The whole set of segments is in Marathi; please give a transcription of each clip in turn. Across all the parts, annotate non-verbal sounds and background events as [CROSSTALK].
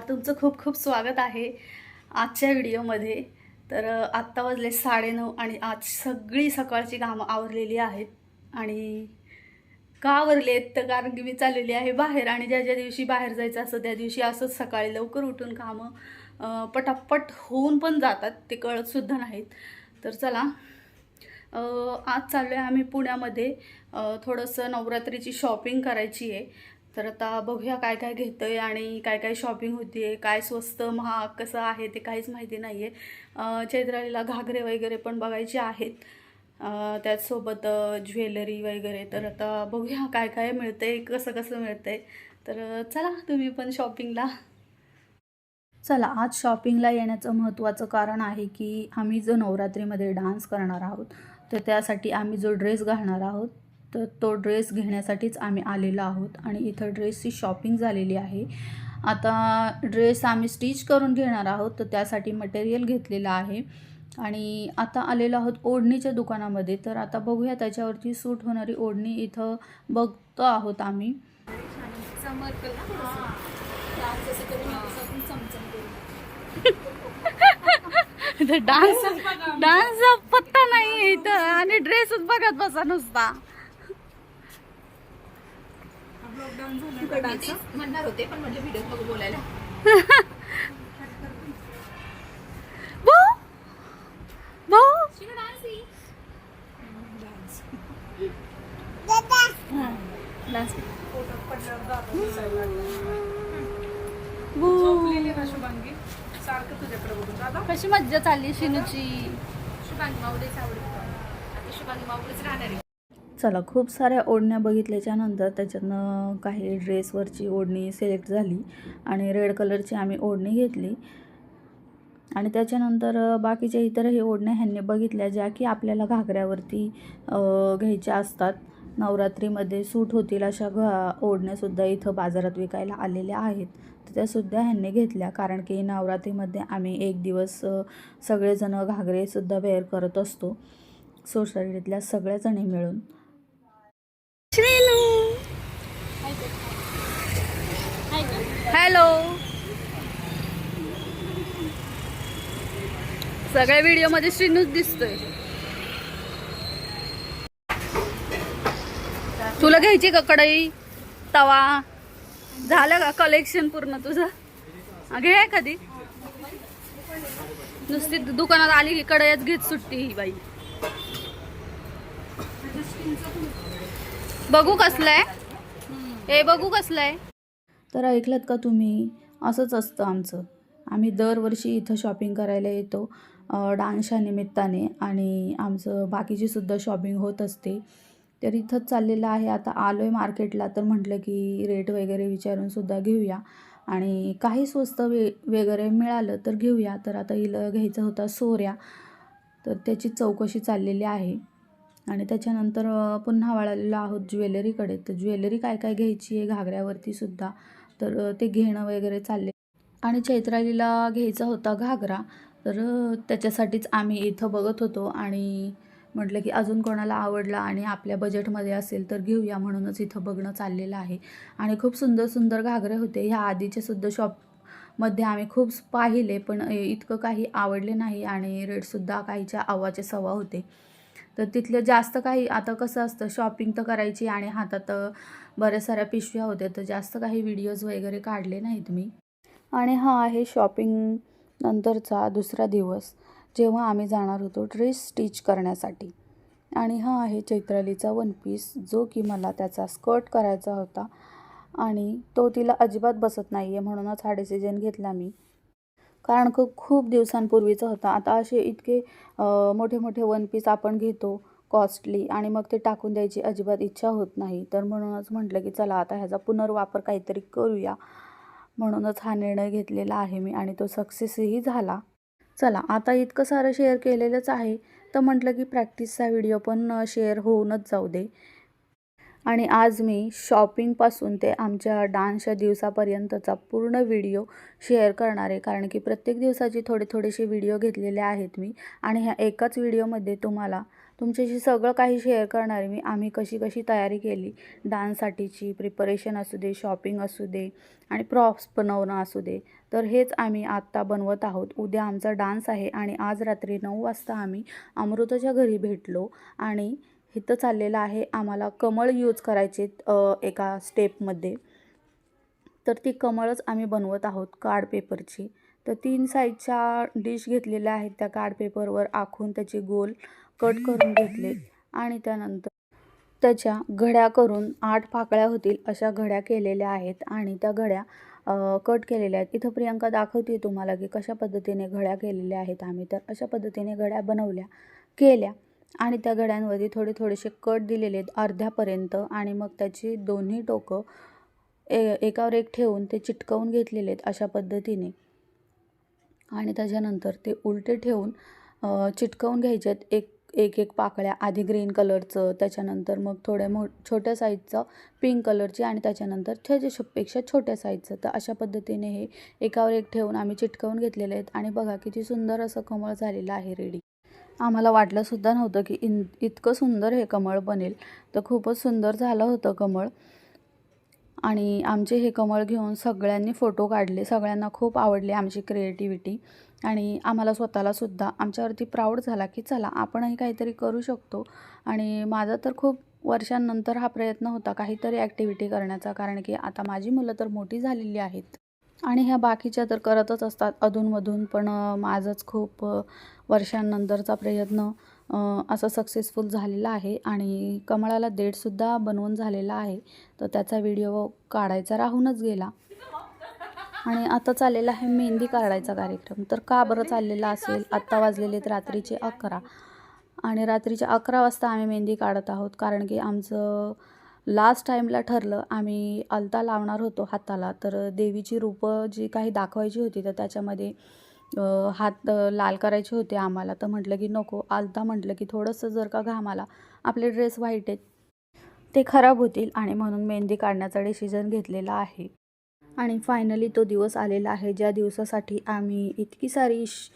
नमस्कार तुमचं खूप खूप स्वागत आहे आजच्या व्हिडिओमध्ये. तर आत्ता वाजले साडेनऊ आणि आज सगळी सकाळची कामं आवरलेली आहेत. आणि का आवरले आहेत? तर कारण की मी चाललेली आहे बाहेर आणि ज्या ज्या दिवशी बाहेर जायचं असतं त्या दिवशी असंच सकाळी लवकर उठून कामं पटापट होऊन पण जातात. ते कळतसुद्धा नाहीत. तर चला आज चाललो आहे आम्ही पुण्यामध्ये. थोडंसं नवरात्रीची शॉपिंग करायची आहे. तर आता बघूया काय काय घेतं आहे आणि काय काय शॉपिंग होती आहे काय स्वस्त महाग कसं आहे ते काहीच माहिती नाही आहे चैत्रालीला घागरे वगैरे पण बघायचे आहेत. त्याचसोबत ज्वेलरी वगैरे. तर आता बघूया काय काय मिळतं आहे कसं कसं मिळतं आहे तर चला तुम्ही पण शॉपिंगला चला आज शॉपिंगला येण्याचं महत्त्वाचं कारण आहे की आम्ही जो नवरात्रीमध्ये डान्स करणार आहोत तर त्यासाठी आम्ही जो ड्रेस घालणार आहोत तर तो ड्रेस घेण्यासाठीच आम्ही आलेलो आहोत आणि इथं ड्रेसची शॉपिंग झालेली आहे. आता ड्रेस आम्ही स्टिच करून घेणार आहोत तर त्यासाठी मटेरियल घेतलेलं आहे. आणि आता आलेलो आहोत ओढणीच्या दुकानामध्ये तर आता बघूया त्याच्यावरती सूट होणारी ओढणी इथं बघतो आहोत आम्ही. [LAUGHS] डान्स डान्स पत्ता नाही इथं आणि ड्रेसच बघत बसा नुसता. म्हणणार होते पण म्हटलं व्हिडिओ बघू बोलायला. भाऊ भाऊ डान्स झोपलेली ना शुभांगी. सारखं तुझ्याकडे बघून दादा कशी मज्जा चालली शिनूची? शुभांगी माऊलीच आवडत. शुभांगी माऊलीच राहणार आहे. चला खूप साऱ्या ओढण्या बघितल्याच्या नंतर त्याच्यातनं काही ड्रेसवरची ओढणी सिलेक्ट झाली आणि रेड कलरची आम्ही ओढणी घेतली. आणि त्याच्यानंतर बाकीच्या इतरही ओढण्या ह्यांनी बघितल्या ज्या की आपल्याला घागऱ्यावरती घ्यायच्या असतात. नवरात्रीमध्ये सूट होतील अशा घा ओढण्यासुद्धा इथं बाजारात विकायला आलेल्या आहेत. तर त्यासुद्धा ह्यांनी घेतल्या. कारण की नवरात्रीमध्ये आम्ही एक दिवस सगळेजणं घागरेसुद्धा वेअर करत असतो. सोसायटीतल्या सगळ्याजणी मिळून. हॅलो सगळ्या व्हिडिओमध्ये श्रीनूच दिसतोय. तुला घ्यायची का कढई? तवा? झालं का कलेक्शन पूर्ण तुझं? घे कधी नुसती दुकानात आली की कढईच घेत सुट्टी ही बाई. बघू कसलं आहे. हे बघू कसलं आहे. तर ऐकलं का तुम्ही? असंच असतं आमचं. आम्ही दरवर्षी इथं शॉपिंग करायला येतो डान्सच्या निमित्ताने आणि आमचं बाकीची सुद्धा शॉपिंग होत असते. तर इथंच चाललेलं आहे. आता आलो आहे मार्केटला तर म्हटलं की रेट वगैरे विचारून सुद्धा घेऊया. आणि काही स्वस्त वे वगैरे मिळालं तर घेऊया. तर आता हिला घ्यायचा होता सोऱ्या. तर त्याची चौकशी चाललेली आहे. आणि त्याच्यानंतर पुन्हा वळालेलो आहोत ज्वेलरीकडे. तर ज्वेलरी काय काय घ्यायची आहे? घागऱ्यावरती सुद्धा. तर ते घेणं वगैरे चालले. आणि चैत्रालीला घ्यायचा होता घागरा. तर त्याच्यासाठीच आम्ही इथं बघत होतो. आणि म्हटलं की अजून कोणाला आवडला आणि आपल्या बजेटमध्ये असेल तर घेऊया म्हणूनच इथं बघणं चाललेलं आहे. आणि खूप सुंदर सुंदर घागरे होते. ह्या आधीचे सुद्धा शॉपमध्ये आम्ही खूप पाहिले पण इतकं काही आवडले नाही आणि रेटसुद्धा काहीच्या आवाचे सवा होते. तर तिथलं जास्त काही आता कसं असतं शॉपिंग तर करायची आणि हातात बऱ्या बऱ्याच साऱ्या पिशव्या होत्या तर जास्त काही व्हिडिओज वगैरे काढले नाहीत मी आणि हा आहे शॉपिंग नंतरचा दुसरा दिवस जेव्हा आम्ही जाणार होतो ड्रेस स्टिच करण्यासाठी. आणि हा आहे चैत्रालीचा वन पीस जो की मला त्याचा स्कर्ट करायचा होता. आणि तो तिला अजिबात बसत नाही आहे म्हणूनच हा डिसिजन घेतला मी. कारण खूप खूप दिवसांपूर्वीचं होतं. आता असे इतके मोठे मोठे वन पीस आपण घेतो कॉस्टली आणि मग ते टाकून द्यायची अजिबात इच्छा होत नाही. तर म्हणूनच म्हटलं की चला आता ह्याचा पुनर्वापर काहीतरी करूया. म्हणूनच हा निर्णय घेतलेला आहे मी आणि तो सक्सेसही झाला. चला आता इतकं सारं शेअर केलेलंच आहे. तर म्हटलं की प्रॅक्टिसचा व्हिडिओ पण शेअर होऊनच जाऊ दे. आणि आज मी शॉपिंगपासून ते आमच्या डान्सच्या दिवसापर्यंतचा पूर्ण व्हिडिओ शेअर करणार आहे. कारण की प्रत्येक दिवसाची थोडे थोडेसे व्हिडिओ घेतलेले आहेत मी. आणि ह्या एकाच व्हिडिओमध्ये तुम्हाला तुमच्याशी सगळं काही शेअर करणार आहे मी. आम्ही कशी कशी तयारी केली? डान्ससाठीची प्रिपरेशन असू दे शॉपिंग असू दे आणि प्रॉप्स बनवणं असू दे. तर हेच आम्ही आत्ता बनवत आहोत. उद्या आमचा डान्स आहे आणि आज रात्री नऊ वाजता आम्ही अमृताच्या घरी भेटलो आणि इथं चाललेलं आहे. आम्हाला कमळ यूज करायचे एका स्टेपमध्ये तर ती कमळच आम्ही बनवत आहोत कार्ड पेपरची तर तीन साईजच्या डिश घेतलेल्या आहेत. त्या कार्ड पेपरवर आखून त्याचे गोल कट करून घेतले. आणि त्यानंतर त्याच्या घड्या करून आठ पाकळ्या होतील अशा घड्या केलेल्या आहेत. आणि त्या घड्या कट केलेल्या आहेत. इथं प्रियंका दाखवते तुम्हाला की कशा पद्धतीने घड्या केलेल्या आहेत आम्ही. तर अशा पद्धतीने घड्या बनवल्या केल्या. आणि त्या घड्यांवरती थोडे थोडेसे कट दिलेले आहेत अर्ध्यापर्यंत आणि मग त्याची दोन्ही टोकं ए एकावर एक ठेवून ते चिटकवून घेतलेले आहेत अशा पद्धतीने. आणि त्याच्यानंतर ते उलटे ठेवून चिटकवून घ्यायचे आहेत. एक एक एक पाकळ्या आधी ग्रीन कलरचं त्याच्यानंतर मग थोड्या मो छोट्या साईजचं पिंक कलरची आणि त्याच्यानंतर त्याच्यापेक्षा छोट्या साईजचं. तर अशा पद्धतीने हे एकावर एक ठेवून आम्ही चिटकवून घेतलेले आहेत. आणि बघा किती सुंदर असं कमळ झालेलं आहे रेडी. आम्हाला वाटलंसुद्धा नव्हतं की इन इतकं सुंदर हे कमळ बनेल. तर खूपच सुंदर झालं होतं कमळ. आणि आमचे हे कमळ घेऊन सगळ्यांनी फोटो काढले. सगळ्यांना खूप आवडले आमची क्रिएटिव्हिटी आणि आम्हाला स्वतःलासुद्धा आमच्यावरती प्राऊड झाला की चला आपणही काहीतरी करू शकतो. आणि माझा तर खूप वर्षांनंतर हा प्रयत्न होता काहीतरी ॲक्टिव्हिटी करण्याचा. कारण की आता माझी मुलं तर मोठी झालेली आहेत. आणि ह्या बाकीच्या तर करतच असतात अधूनमधून पण माझंच खूप वर्षांनंतरचा प्रयत्न असा सक्सेसफुल झालेला आहे आणि कमळाला देठसुद्धा बनवून झालेला आहे. तर त्याचा व्हिडिओ काढायचा राहूनच गेला. आणि आता चाललेला आहे मेहंदी काढायचा कार्यक्रम. तर का बरं चाललेला असेल? आत्ता वाजलेले आहेत रात्रीचे अकरा. आणि रात्रीचे अकरा वाजता आम्ही मेहंदी काढत आहोत कारण की आमचं लास्ट टाईमला ठरलं आम्ही अलता लावणार होतो हाताला. तर देवीची रूपं जी काही दाखवायची होती तर त्याच्यामध्ये हात लाल करायचे होते आम्हाला. तर म्हटलं की नको आलता म्हटलं की थोडंसं जर का घामाला आपले ड्रेस व्हाईट आहेत ते खराब होतील आणि म्हणून मेहंदी काढण्याचा डिसिजन घेतलेला आहे. आणि फायनली तो दिवस आलेला आहे ज्या दिवसासाठी आम्ही इतकी सारी श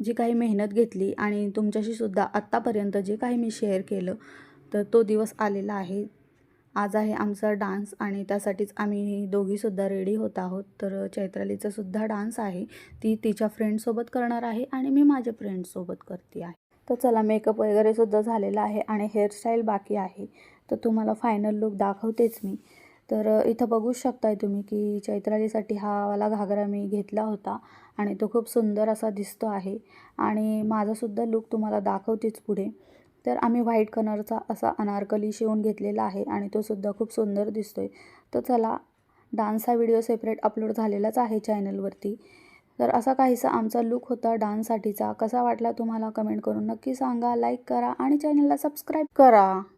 जी काही मेहनत घेतली आणि तुमच्याशी सुद्धा आत्तापर्यंत जे काही मी शेअर केलं तर तो दिवस आलेला आहे. आज आहे आमचा डान्स आणि त्यासाठीच आम्ही दोघीसुद्धा रेडी होत आहोत. तर चैत्रालीचासुद्धा डान्स आहे. ती तिच्या फ्रेंडसोबत करणार आहे आणि मी माझ्या फ्रेंडसोबत करते आहे. तर चला मेकअप वगैरेसुद्धा झालेला आहे आणि हेअरस्टाईल बाकी आहे. तर तुम्हाला फायनल लुक दाखवतेच मी. तर इथं बघू शकताय तुम्ही की चैत्रालीसाठी हा वाला घागरा मी घेतला होता आणि तो खूप सुंदर असा दिसतो आहे. आणि माझासुद्धा लुक तुम्हाला दाखवतेच पुढे. तर आम्ही व्हाईट कलरचा असा अनारकली शिवून घेतलेला आहे आणि तो सुद्धा खूप सुंदर दिसतो आहे तर चला डान्स हा व्हिडिओ सेपरेट अपलोड झालेलाच आहे चॅनलवरती. तर असा काहीसा आमचा लुक होता डान्ससाठीचा. कसा वाटला तुम्हाला कमेंट करून नक्की सांगा लाईक करा आणि चॅनलला सबस्क्राईब करा.